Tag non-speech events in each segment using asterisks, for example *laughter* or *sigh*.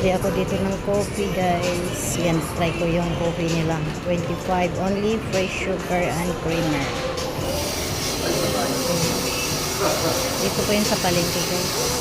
Bili ako dito ng coffee guys. Yan, try ko yung coffee nila. 25 only, fresh sugar and creamer. Dito po yun sa palengke guys.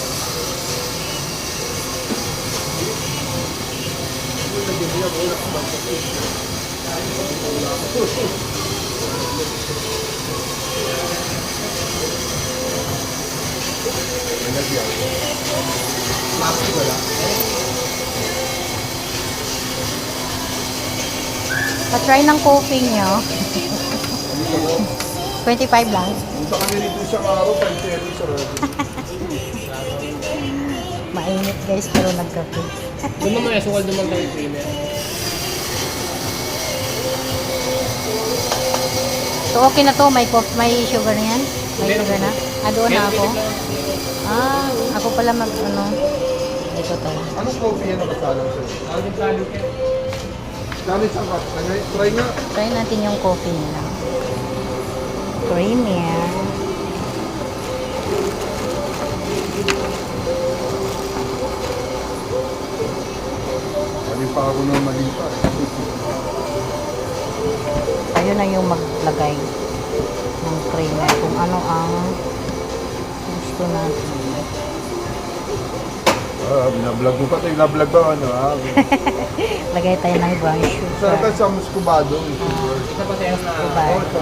Pa-try ng coffee nyo. 25 lang. Punta kami dito sa araw, 5.30 sa radio. Mainit guys, pero nagkape. Doon naman yung sukal naman tayo trainer. So okay na to, may coffee, may sugar na yan? May sugar na? Ah, doon na ako? Ah, ako pala mag, ano, dito to. Anong coffee yan nakasalang sa'yo? Yung talo ka. Gamit sa cup. Try nga. Try natin yung coffee nila. Creamy yan. Mali pa ako na mali pa. Ayun na yung maglagay ng creamer kung ano ang gusto natin. Ah, binablog mo pa ito. Binablog ba ano? Ah, *laughs* Lagay tayo ng brown Sarap sugar. sa muscubado. yung sugar. Isa pa tayo na... Oh, ito.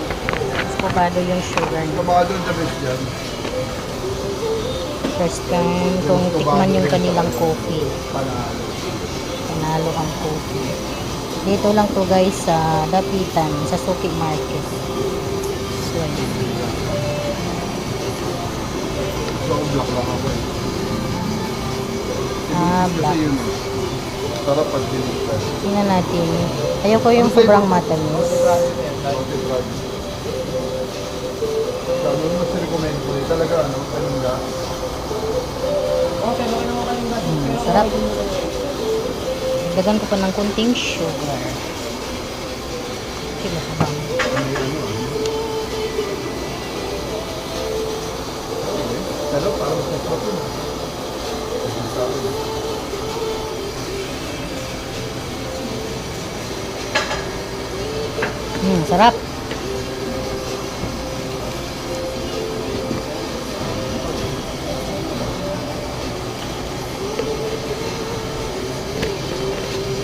Escobado yung sugar niya. Muscubado ang the best yan. First time kung tikman yung kanilang coffee. Panalo. Panalo ang coffee. Dito lang to guys sa Dapitan, sa Suki Market. So, ayan. So, black lang ako eh. Ah, black. Sarap pag dinigtan. Tingnan natin. Ayaw ko yung sobrang matamis. Sabi mo mas recommend ko. Talaga ano, kanina. Okay, okay naman kayo ba? Mm, sarap. Dagan ko pa ng kunting sugar. Sila sa bang. Sarap, parang ah. Kasi sa akin. Hmm, sarap.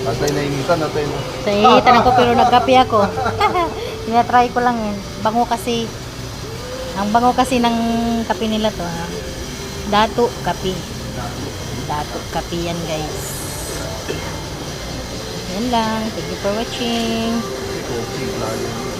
Atay nainitan, atay na. Sa initan ako pero nagkape ako. *laughs* Tinatry ko lang yun. Bango kasi. Ang bango kasi ng kape nila to ha. Dato kape. Dato kape yan guys. Yan lang. Thank you for watching. Coffee.